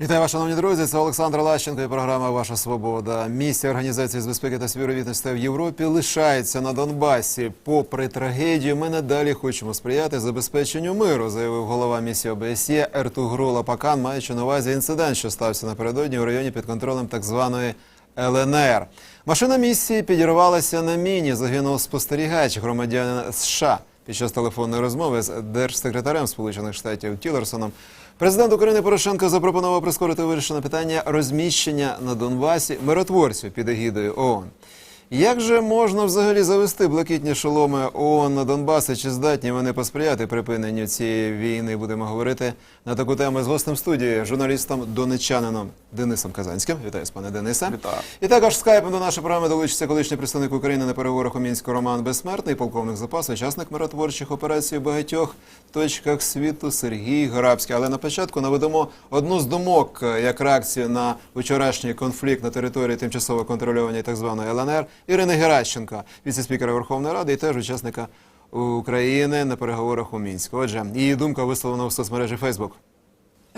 Вітаю вас, шановні друзі. Це Олександр Лащенко і програма Ваша Свобода. Місія організації з безпеки та співробітництва в Європі лишається на Донбасі. Попри трагедію, ми надалі хочемо сприяти забезпеченню миру, заявив голова місії ОБСЄ Ертугрул Апакан, маючи на увазі інцидент, що стався напередодні у районі під контролем так званої ЛНР. Машина місії підірвалася на міні. Загинув спостерігач громадянин США під час телефонної розмови з держсекретарем Сполучених Штатів Тілерсоном. Президент України Порошенко запропонував прискорити вирішення питання розміщення на Донбасі миротворців під егідою ООН. Як же можна взагалі завести блакитні шоломи ООН на Донбас і чи здатні вони посприяти припиненню цієї війни? Будемо говорити на таку тему з гостем студії, журналістом донечанином Денисом Казанським. Вітаю, з пане Денисе. Вітаю. І також скайпом до нашої програми долучиться колишній представник України на переговорах у мінську Роман Безсмертний, полковник запасу, учасник миротворчих операцій у багатьох точках світу Сергій Грабський. Але на початку наведемо одну з думок як реакцію на вчорашній конфлікт на території тимчасово контрольованої так званої ЛНР Ірини Геращенко, віце-спікера Верховної Ради і теж учасника України на переговорах у мінську. Отже, її думка висловлена у соцмережі Фейсбук.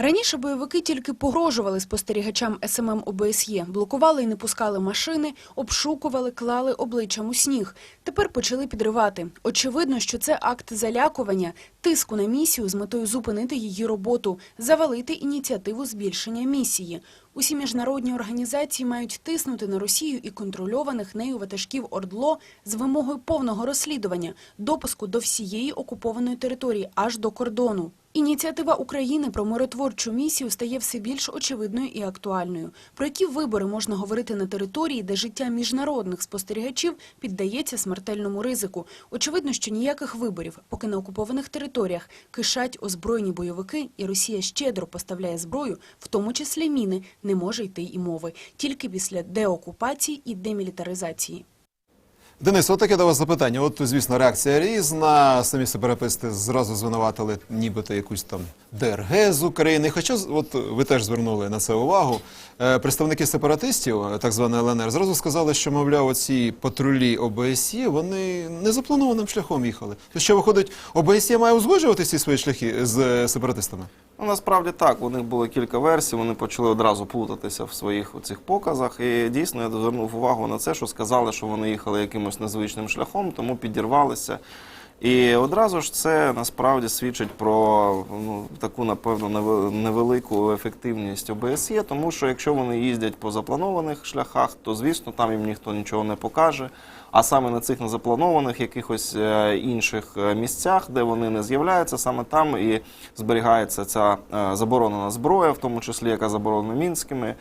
Раніше бойовики тільки погрожували спостерігачам СММ ОБСЄ, блокували і не пускали машини, обшукували, клали обличчям у сніг. Тепер почали підривати. Очевидно, що це акт залякування, тиску на місію з метою зупинити її роботу, завалити ініціативу збільшення місії. Усі міжнародні організації мають тиснути на Росію і контрольованих нею ватажків ОРДЛО з вимогою повного розслідування, допуску до всієї окупованої території аж до кордону. Ініціатива України про миротворчу місію стає все більш очевидною і актуальною. Про які вибори можна говорити на території, де життя міжнародних спостерігачів піддається смертельному ризику? Очевидно, що ніяких виборів, поки на окупованих територіях кишать озброєні бойовики, і Росія щедро поставляє зброю, в тому числі міни, не може йти і мови. Тільки після деокупації і демілітаризації. Денис, от таке до вас запитання. От, звісно, реакція різна. Самі сепаратисти зразу звинуватили нібито якусь там ДРГ з України. Хоча, от ви теж звернули на це увагу. Е, Представники сепаратистів, е, так званої ЛНР, зразу сказали, що, мовляв, оці патрулі ОБСЄ, вони незапланованим шляхом їхали. Що виходить, ОБСЄ має узгоджувати ці свої шляхи з е, сепаратистами? Ну, насправді так, у них було кілька версій, вони почали одразу плутатися в своїх цих показах. І дійсно я звернув увагу на це, що сказали, що вони їхали якимось незвичним шляхом, тому підірвалися. І одразу ж це насправді свідчить про ну, таку, напевно, невелику ефективність ОБСЄ, тому що якщо вони їздять по запланованих шляхах, то звісно там їм ніхто нічого не покаже. А саме на цих незапланованих якихось е, інших е, місцях, де вони не з'являються, саме там і зберігається ця е, заборонена зброя, в тому числі яка заборонена мінськими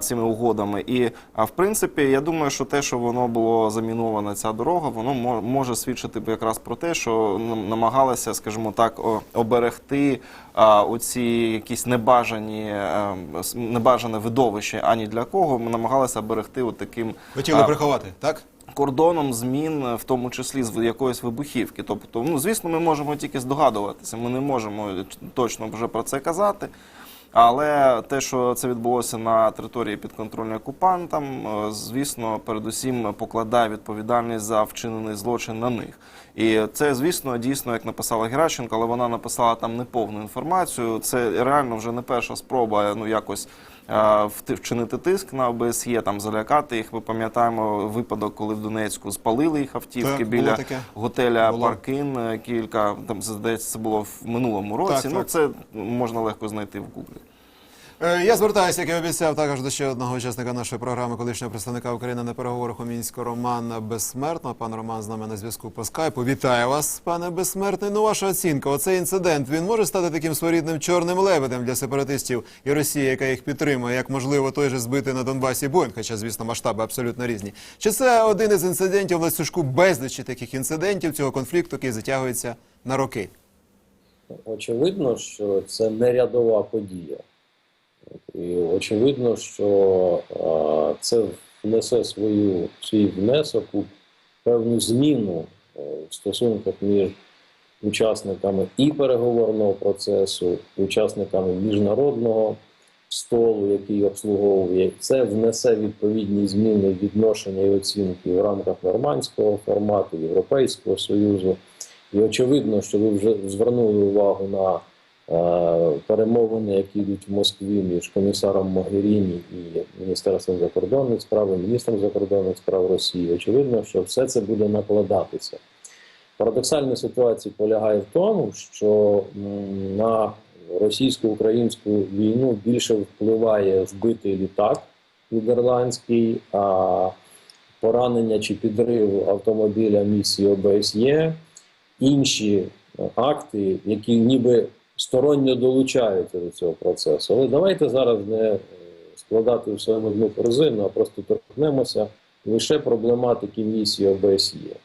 цими угодами. І в принципі, я думаю, що те, що воно було замінована ця дорога, воно може свідчити якраз про те, що нам- намагалися, скажімо так, оберегти оці якісь небажані небажане видовище ані для кого. Ми намагалися оберегти от таким Хотіли приховати, так? Кордоном змін, в тому числі з якоїсь вибухівки. Тобто, ну звісно, ми можемо тільки здогадуватися. Ми не можемо точно вже про це казати. Але те, що це відбулося на території підконтрольної окупантам, е, звісно, передусім покладає відповідальність за вчинений злочин на них. І це, звісно, дійсно, як написала Геращенко, але вона написала там неповну інформацію. Це реально вже не перша спроба ну якось е, вчинити тиск на ОБСЄ, там залякати їх. Ми пам'ятаємо випадок, коли в Донецьку спалили їх автівки Так, біля таке. готеля Було. Паркин. е, Кілька там здається, це було в минулому році. Так, ну так. це можна легко знайти в Гуглі. Е, Я звертаюся, як і обіцяв, також до ще одного учасника нашої програми, колишнього представника України на переговорах у Мінську Романа Безсмертного. Пан Роман з нами на зв'язку по скайпу. Вітаю вас, пане Безсмертний. Ну, ваша оцінка. Оцей інцидент він може стати таким своєрідним чорним лебедем для сепаратистів і Росії, яка їх підтримує, як можливо той же збитий на Донбасі Боїнг, хоча, звісно, масштаби абсолютно різні. Чи це один із інцидентів в безлічі таких інцидентів цього конфлікту, який затягується на роки? Очевидно, що це не рядова подія. І очевидно, що е, це внесе свою, свій внесок у певну зміну е, в стосунках між учасниками і переговорного процесу, учасниками міжнародного столу, який обслуговує. Це внесе відповідні зміни відношення і оцінки в рамках нормандського формату, Європейського Союзу. І очевидно, що ви вже звернули увагу на перемовини, які йдуть в Москві між комісаром Могеріні і Міністерством закордонних справ, і міністром закордонних справ Росії. Очевидно, що все це буде накладатися. Парадоксальна ситуація полягає в тому, що на російсько-українську війну більше впливає збитий літак нідерландський, а поранення чи підрив автомобіля місії ОБСЄ, інші е, акти, які ніби сторонньо долучаються до цього процесу. Але давайте зараз не е, складати в одну корзину, а просто торкнемося лише проблематики місії ОБСЄ.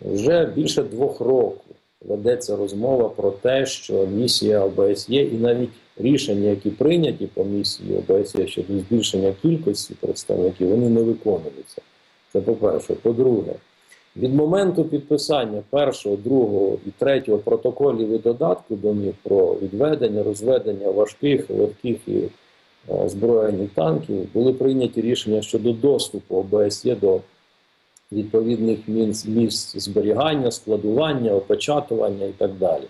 Вже більше двох років ведеться розмова про те, що місія ОБСЄ і навіть рішення, які прийняті по місії ОБСЄ щодо збільшення кількості представників, вони не виконуються. Це по-перше. По-друге, від моменту підписання першого, другого і третього протоколів і додатків до них про відведення, розведення важких, легких і е, озброєних танків були прийняті рішення щодо доступу ОБСЄ до відповідних місць, місць зберігання, складування, опечатування і так далі.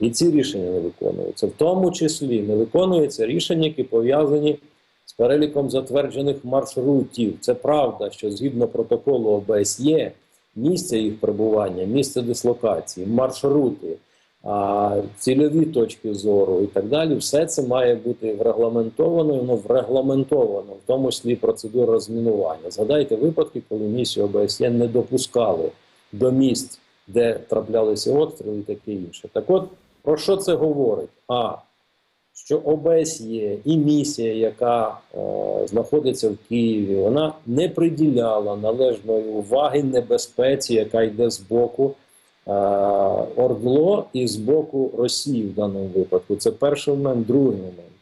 І ці рішення не виконуються. В тому числі не виконуються рішення, які пов'язані з переліком затверджених маршрутів. Це правда, що згідно протоколу ОБСЄ, місце їх перебування, місце дислокації, маршрути, цільові точки зору і так далі, все це має бути врегламентовано, воно врегламентовано, в тому числі процедура розмінування. Згадайте випадки, коли місію ОБСЄ не допускали до місць, де траплялися обстріли і таке інше. Так от, про що це говорить? А що ОБСЄ і місія, яка е, знаходиться в Києві, вона не приділяла належної уваги небезпеці, яка йде з боку е, ОРДЛО і з боку Росії в даному випадку. Це перший момент, другий момент.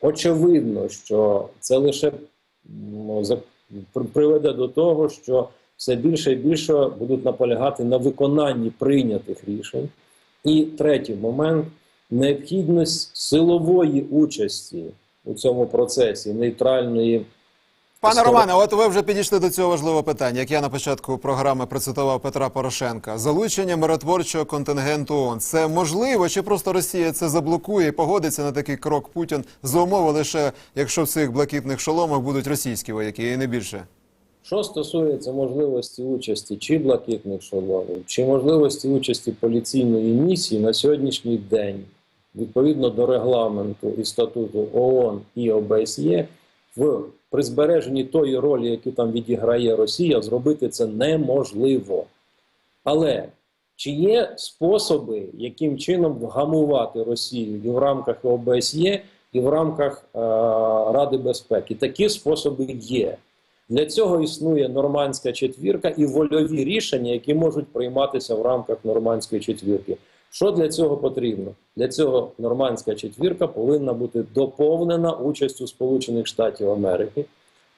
Очевидно, що це лише ну, приведе до того, що все більше і більше будуть наполягати на виконанні прийнятих рішень. І третій момент необхідність силової участі у цьому процесі, нейтральної. Пане Романе, от ви вже підійшли до цього важливого питання, як я на початку програми процитував Петра Порошенка. Залучення миротворчого контингенту ООН. Це можливо, чи просто Росія це заблокує і погодиться на такий крок Путін за умови лише якщо в цих блакитних шоломах будуть російські вояки і не більше. Що стосується можливості участі чи блакитних шоломів, чи можливості участі поліційної місії на сьогоднішній день, відповідно до регламенту і статуту ООН і ОБСЄ, в при збереженні тої ролі, яку там відіграє Росія, зробити це неможливо. Але чи є способи, яким чином вгамувати Росію і в рамках ОБСЄ, і в рамках е, Ради безпеки? Такі способи є. Для цього існує нормандська четвірка і вольові рішення, які можуть прийматися в рамках нормандської четвірки. Що для цього потрібно? Для цього нормандська четвірка повинна бути доповнена участю Сполучених Штатів Америки.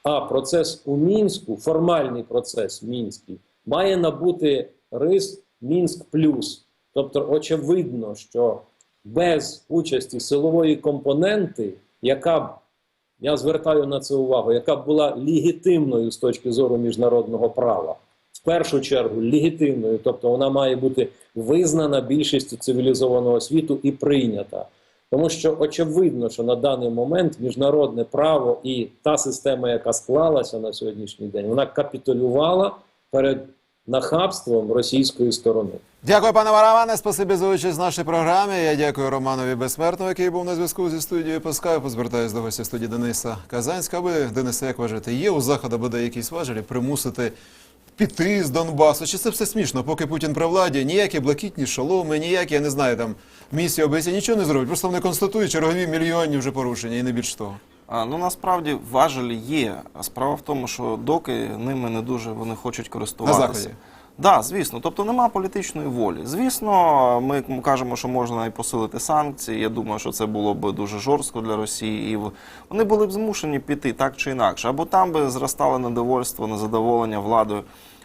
А процес у мінську, формальний процес мінський, має набути рис Мінськ плюс. Тобто, очевидно, що без участі силової компоненти, яка б я звертаю на це увагу, яка б була легітимною з точки зору міжнародного права, в першу чергу легітимною, тобто вона має бути визнана більшістю цивілізованого світу і прийнята. Тому що очевидно, що на даний момент міжнародне право і та система, яка склалася на сьогоднішній день, вона капітулювала перед нахабством російської сторони. Дякую, пане Романе. Спасибі за участь в нашій програмі. Я дякую Романові Безсмертному, який був на зв'язку зі студією по скайпу. Звертаюся до гостя студії Дениса Казанська. Ви, Денисе, як вважаєте, є у заходу буде якісь важелі примусити піти з Донбасу? Чи це все смішно? Поки Путін при владі, ніякі блакитні шоломи, ніякі, я не знаю, там місії ОБСЄ нічого не зробить. Просто вони констатують чергові мільйонні вже порушення і не більш того. А, ну насправді важелі є. А Справа в тому, що доки ними не дуже вони хочуть користуватися. На Заході? Да, звісно, тобто нема політичної волі. Звісно, ми кажемо, що можна і посилити санкції. Я думаю, що це було б дуже жорстко для Росії, і вони були б змушені піти так чи інакше. Або там би зростало недовольство, незадоволення владою.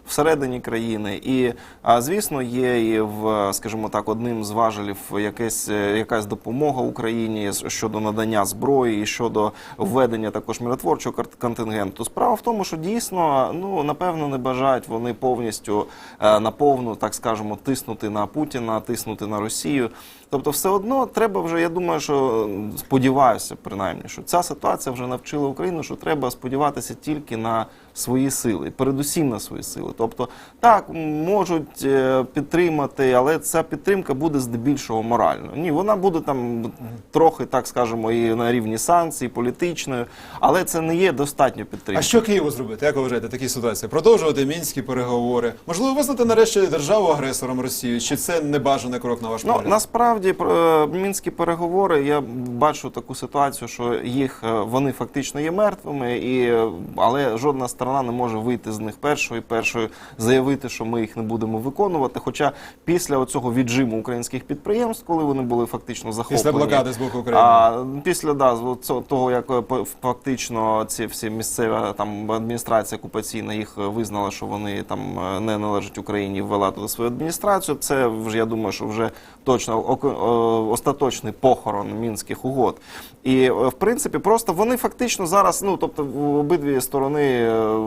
Всередині країни. І, звісно, є і в, скажімо так, одним з важелів якась, е, якась допомога Україні щодо надання зброї і щодо введення також миротворчого контингенту. Справа в тому, що дійсно, ну напевно, не бажають вони повністю е, наповну, так скажемо, тиснути на Путіна, тиснути на Росію. Тобто, все одно треба вже, я думаю, що сподіваюся, принаймні, що ця ситуація вже навчила Україну, що треба сподіватися тільки на свої сили, передусім на свої сили. Тобто, так можуть е, підтримати, але ця підтримка буде здебільшого моральною. Ні, вона буде там трохи, так скажемо, і на рівні санкцій, політичною, але це не є достатньо підтримки. А що Києву зробити? Як ви вважаєте в такій ситуації? Продовжувати мінські переговори? Можливо, визнати нарешті державу агресором Росію? Чи це небажаний крок на ваш Ну погляд? Насправді про- е, мінські переговори. Я бачу таку ситуацію, що їх е, вони фактично є мертвими, і е, але жодна сторона не може вийти з них першою, першою заявити, що ми їх не будемо виконувати. Хоча після цього віджиму українських підприємств, коли вони були фактично захоплені, Після блокади з боку України? а, після да, того, як фактично ці всі місцева там адміністрація окупаційна їх визнала, що вони там не належать Україні, ввела туди свою адміністрацію. Це вже я думаю, що вже точно остаточний похорон мінських угод. І е, в принципі, просто вони фактично зараз, ну тобто, обидві сторони е,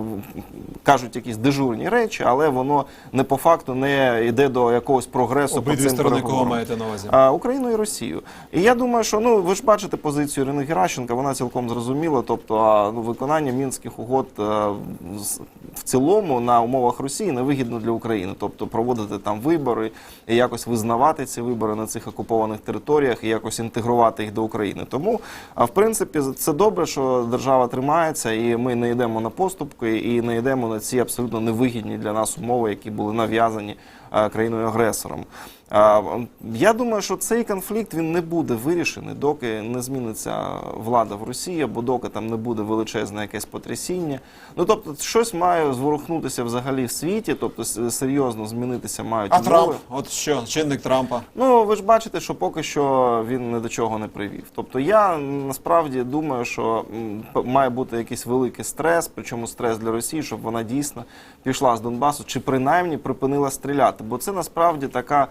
кажуть якісь дежурні речі, але воно не по факту не йде до якогось прогресу. по Обидві цим сторони кого маєте на увазі? А, Україну і Росію. І я думаю, що ну ви ж бачите позицію Ірини Геращенка, вона цілком зрозуміла. Тобто, ну, виконання мінських угод е, в цілому на умовах Росії невигідно для України. Тобто проводити там вибори і якось визнавати ці вибори на цих окупованих територіях і якось інтегрувати їх до України. Тому, в принципі, це добре, що держава тримається, і ми не йдемо на поступки, і не йдемо на ці абсолютно невигідні для нас умови, які були нав'язані країною-агресором. А, Я думаю, що цей конфлікт він не буде вирішений, доки не зміниться влада в Росії, або доки там не буде величезне якесь потрясіння. Ну тобто, щось має зворухнутися взагалі в світі, тобто серйозно змінитися мають А умови. Трамп? От що, чинник Трампа? Ну, ви ж бачите, що поки що він ні до чого не привів. Тобто я насправді думаю, що має бути якийсь великий стрес, причому стрес для Росії, щоб вона дійсно пішла з Донбасу, чи принаймні припинила стріляти. Бо це насправді така,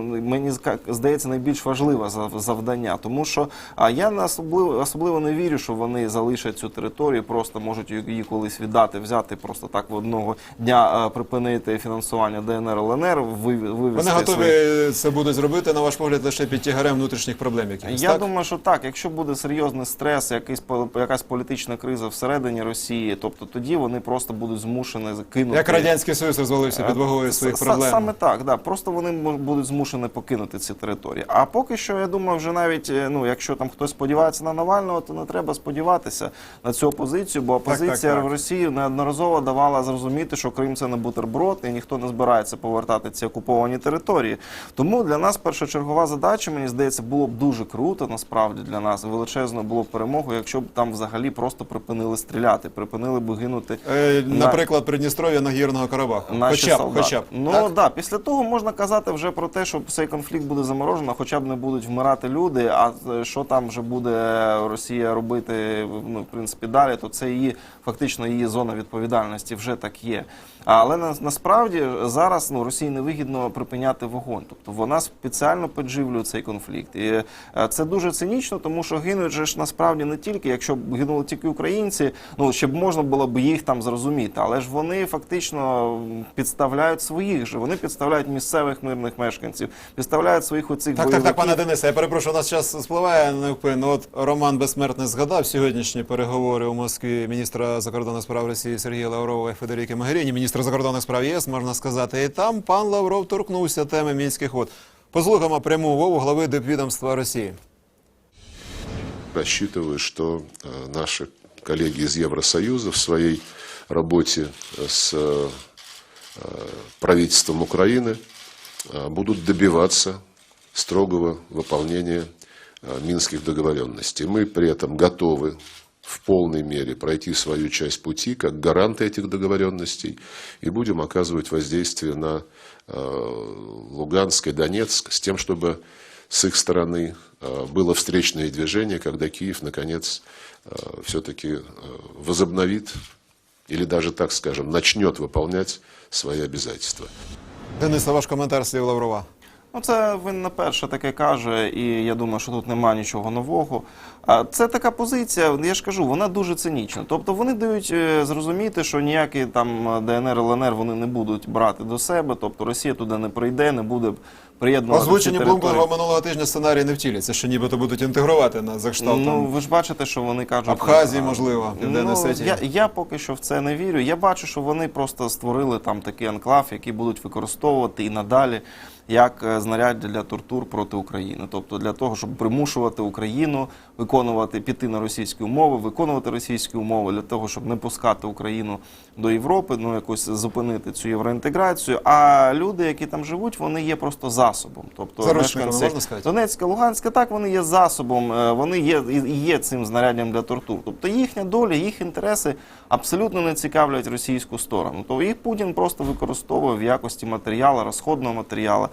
мені здається, найбільш важливе зав- завдання. Тому що я не особливо, особливо не вірю, що вони залишать цю територію, просто можуть її колись віддати, взяти просто так в одного дня припинити фінансування ДНР ЛНР, ви- вивести Вони готові свої- це будуть зробити, на ваш погляд, лише під тягарем внутрішніх проблем якихось, я так? думаю, що так. Якщо буде серйозний стрес, якийсь якась політична криза всередині Росії, тобто тоді вони просто будуть змушені кинути Як Радянський Союз розвалився під вагою своїх С- проблем. Саме так, да. Просто вони будуть змушені покинути ці території. А поки що, я думаю, вже навіть е, ну, якщо там хтось сподівається на Навального, то не треба сподіватися на цю опозицію, бо опозиція так, так. в Росії неодноразово давала зрозуміти, що Крим це не бутерброд, і ніхто не збирається повертати ці окуповані території. Тому для нас першочергова задача, мені здається, було б дуже круто, насправді для нас величезною було б перемогою, якщо б там взагалі просто припинили стріляти, припинили б гинути Е, на- Наприклад, Придністров'я Нагірного Карабаху. наші Хоча б, солдати. хоча б. Ну так? Да, після того можна казати вже про те, що цей конфлікт буде заморожено, хоча б не будуть вмирати люди. А е, що там вже буде Росія робити, ну в принципі, далі, то це її фактично її зона відповідальності вже так є. Але на, насправді зараз ну Росії невигідно припиняти вогонь. Тобто вона спеціально підживлює цей конфлікт. І е, це дуже цинічно, тому що гинуть же ж насправді не тільки, якщо б гинули тільки українці, ну щоб можна було б їх там зрозуміти, але ж вони фактично підставляють своїх же Вони підставляють місцевих мирних мешканців, підставляють своїх оцих Так, так, так, бойовиків. пане Денисе, я перепрошую, у нас час спливає невпинно. От Роман Безсмертний згадав сьогоднішні переговори у Москві міністра закордонних справ Росії Сергія Лаврова і Федеріки Могеріні, міністра закордонних справ ЄС, можна сказати. І там пан Лавров торкнувся теми мінських вод. Послухаємо пряму мову глави дипвідомства Росії. Рассчитываю, что э, наши коллеги из Евросоюза в своей работе с э, э, правительством Украины э, будут добиваться строгого выполнения э, минских договоренностей. Мы при этом готовы в полной мере пройти свою часть пути как гаранты этих договоренностей и будем оказывать воздействие на э, Луганск и Донецк с тем, чтобы с их стороны э, было встречное движение, когда Киев, наконец, все-таки возобновит или даже, так скажем, начнет выполнять свои обязательства. Денис, а ваш коментар слів Лаврова. Ну, це він не перше таке каже, і я думаю, що тут немає нічого нового. А це така позиція, я ж кажу, вона дуже цинічна. Тобто вони дають е, зрозуміти, що ніякі там ДНР, ЛНР вони не будуть брати до себе. Тобто Росія туди не прийде, не буде приєднувати. Озвучені території. Минулого тижня сценарії не втіляться, що нібито будуть інтегрувати на закшталт Ну, ви ж бачите, що вони кажуть. Абхазії, можливо, Південної ну, Осетії. я, я поки що в це не вірю. Я бачу, що вони просто створили там такий анклав, який будуть використовувати і надалі як е, знаряддя для тортур проти України. Тобто для того, щоб примушувати Україну виконувати, піти на російські умови, виконувати російські умови, для того, щоб не пускати Україну до Європи, ну якось зупинити цю євроінтеграцію. А люди, які там живуть, вони є просто засобом. Тобто мешканці? Донецька, Луганська, так вони є засобом, е, вони є є цим знаряддям для тортур. Тобто їхня доля, їх інтереси абсолютно не цікавлять російську сторону. То їх Путін просто використовує в якості матеріалу, розходного матеріалу.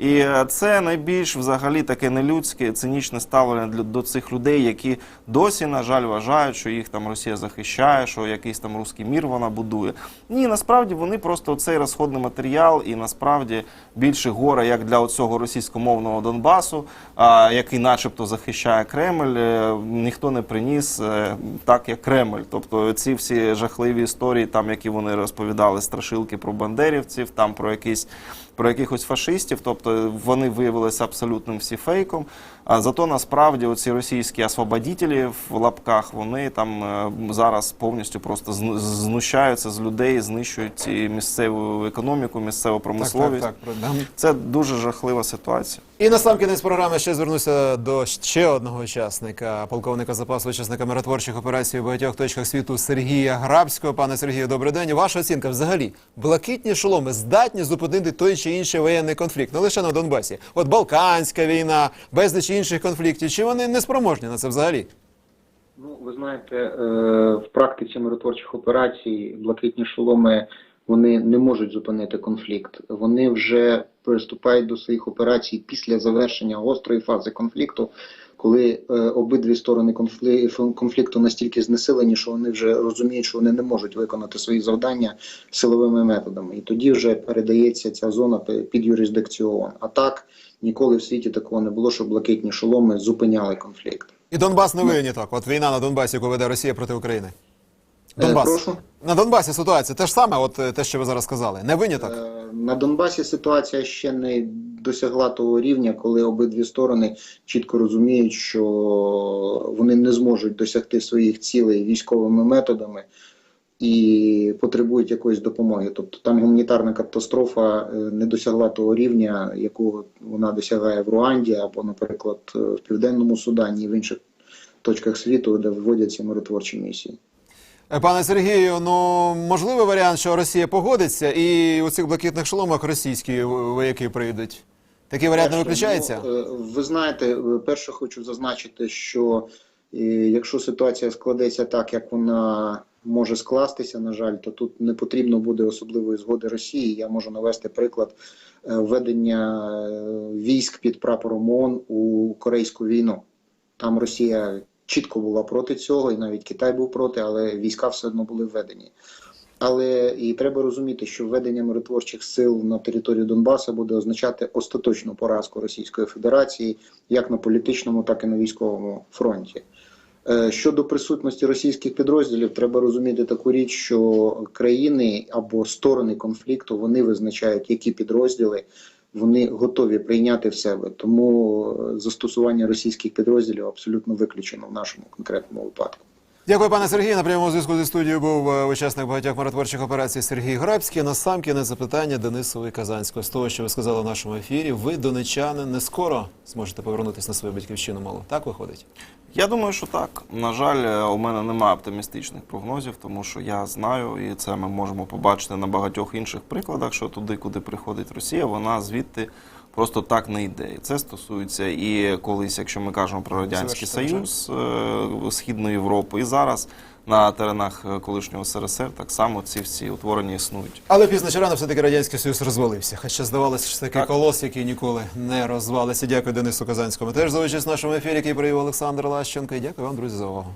І е, це найбільш взагалі таке нелюдське, цинічне ставлення до цих людей, які досі, на жаль, вважають, що їх там Росія захищає, що якийсь там руський мір вона будує. Ні, насправді вони просто цей розходний матеріал, і насправді більше горе як для цього російськомовного Донбасу, який, начебто, захищає Кремль, е, ніхто не приніс е, так, як Кремль. Тобто ці всі жахливі історії, там які вони розповідали, страшилки про бандерівців, там про якісь. Про якихось фашистів, тобто вони виявилися абсолютним всі фейком. А зато насправді оці російські освободітелі в лапках вони там е, зараз повністю просто знущаються з людей, знищують і місцеву економіку, місцеву так, так, промисловість. так. Це дуже жахлива ситуація. І на сам кінець програми ще звернуся до ще одного учасника, полковника запасу, учасника миротворчих операцій у багатьох точках світу Сергія Грабського. Пане Сергію, добрий день. Ваша оцінка взагалі блакитні шоломи здатні зупинити той чи інший воєнний конфлікт, не лише на Донбасі. От Балканська війна, безліч інших конфліктів. Чи вони не спроможні на це взагалі? Ну, ви знаєте, е, в практиці миротворчих операцій блакитні шоломи вони не можуть зупинити конфлікт. Вони вже приступають до своїх операцій після завершення гострої фази конфлікту, коли е, обидві сторони конфлі- конфлікту настільки знесилені, що вони вже розуміють, що вони не можуть виконати свої завдання силовими методами. І тоді вже передається ця зона під юрисдикцію ООН. А так ніколи в світі такого не було, щоб блакитні шоломи зупиняли конфлікт. І Донбас не виняток. От війна на Донбасі, яку веде Росія проти України. Е, Донбас. прошу? На Донбасі ситуація те ж саме, от е, те, що ви зараз сказали. Не виняток. Е, На Донбасі ситуація ще не досягла того рівня, коли обидві сторони чітко розуміють, що вони не зможуть досягти своїх цілей військовими методами і потребують якоїсь допомоги. Тобто там гуманітарна катастрофа не досягла того рівня, якого вона досягає в Руанді або, наприклад, в Південному Судані і в інших точках світу, де вводяться миротворчі місії. Е, Пане Сергію, ну можливий варіант, що Росія погодиться, і у цих блакитних шоломах російські вояки прийдуть. Такий варіант не виключається? ну, ви знаєте, е, перше хочу зазначити, що якщо ситуація складеться так, як вона може скластися, на жаль, то тут не потрібно буде особливої згоди Росії. Я можу навести приклад введення військ під прапором ООН у Корейську війну. Там Росія чітко була проти цього, і навіть Китай був проти, але війська все одно були введені. Але і треба розуміти, що введення миротворчих сил на територію Донбасу буде означати остаточну поразку Російської Федерації як на політичному, так і на військовому фронті. Е, Щодо присутності російських підрозділів, треба розуміти таку річ, що країни або сторони конфлікту вони визначають, які підрозділи вони готові прийняти в себе. Тому е, застосування російських підрозділів абсолютно виключено в нашому конкретному випадку. Дякую, пане Сергію. На прямому зв'язку зі студією був е, учасник багатьох миротворчих операцій Сергій Грабський. На сам кінець запитання Денисової Казанського. З того, що ви сказали в нашому ефірі, ви, донечани, не скоро зможете повернутися на свою батьківщину малу. Так виходить? Я думаю, що так. На жаль, е, у мене немає оптимістичних прогнозів, тому що я знаю, і це ми можемо побачити на багатьох інших прикладах, що туди, куди приходить Росія, вона звідти просто так не йде. І це стосується і колись, якщо ми кажемо про радянський Завершити союз е, Східної Європи, і зараз на теренах е, колишнього СРСР так само ці всі утворення існують. Але пізно чи рано все-таки Радянський Союз розвалився. Хоча здавалося, що такий Так. колос, який ніколи не розвалився. Дякую Денису Казанському теж за участь в нашому ефірі, який провів Олександр Лащенко. І дякую вам, друзі, за увагу.